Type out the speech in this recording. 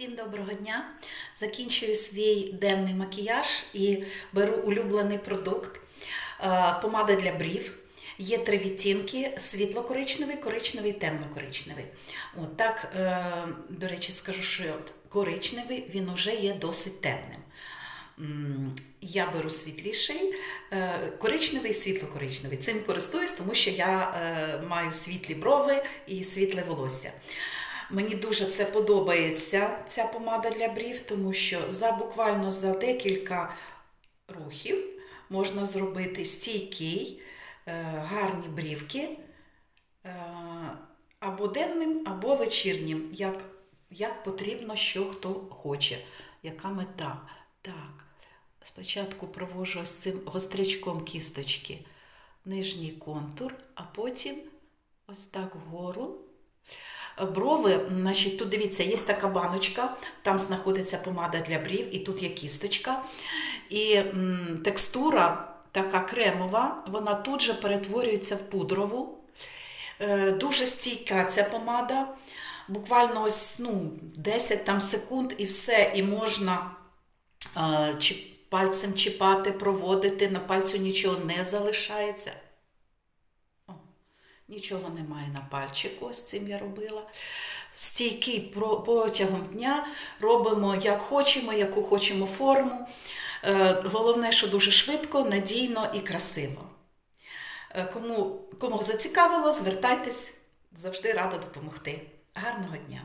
Всім доброго дня! Закінчую свій денний макіяж і беру улюблений продукт е, помада для брів. Є три відтінки: світло-коричневий, коричневий, темно-коричневий. От так, е, до речі, скажу, що от коричневий він уже є досить темним. Я беру світліший, е, коричневий, світло-коричневий. Цим користуюсь, тому що я маю світлі брови і світле волосся. Мені дуже це подобається, ця помада для брів, тому що за буквально за декілька рухів можна зробити стійкий, е, гарні брівки е, або денним, або вечірнім, як, як потрібно, що хто хоче, яка мета. Так, спочатку провожу ось цим гострячком кісточки нижній контур, а потім ось так вгору. Брови, значить, тут дивіться, є така баночка, там знаходиться помада для брів, і тут є кісточка. І м, текстура така кремова, вона тут же перетворюється в пудрову. Е, дуже стійка ця помада. Буквально ось ну, 10 там, секунд і все, і можна е, чи, пальцем чіпати, проводити, на пальцю нічого не залишається. Нічого немає на пальчику, ось цим я робила. Стійкий протягом дня робимо як хочемо, яку хочемо форму. Е, Головне, що дуже швидко, надійно і красиво. Е, Кому, кому зацікавило, звертайтесь, завжди рада допомогти. Гарного дня!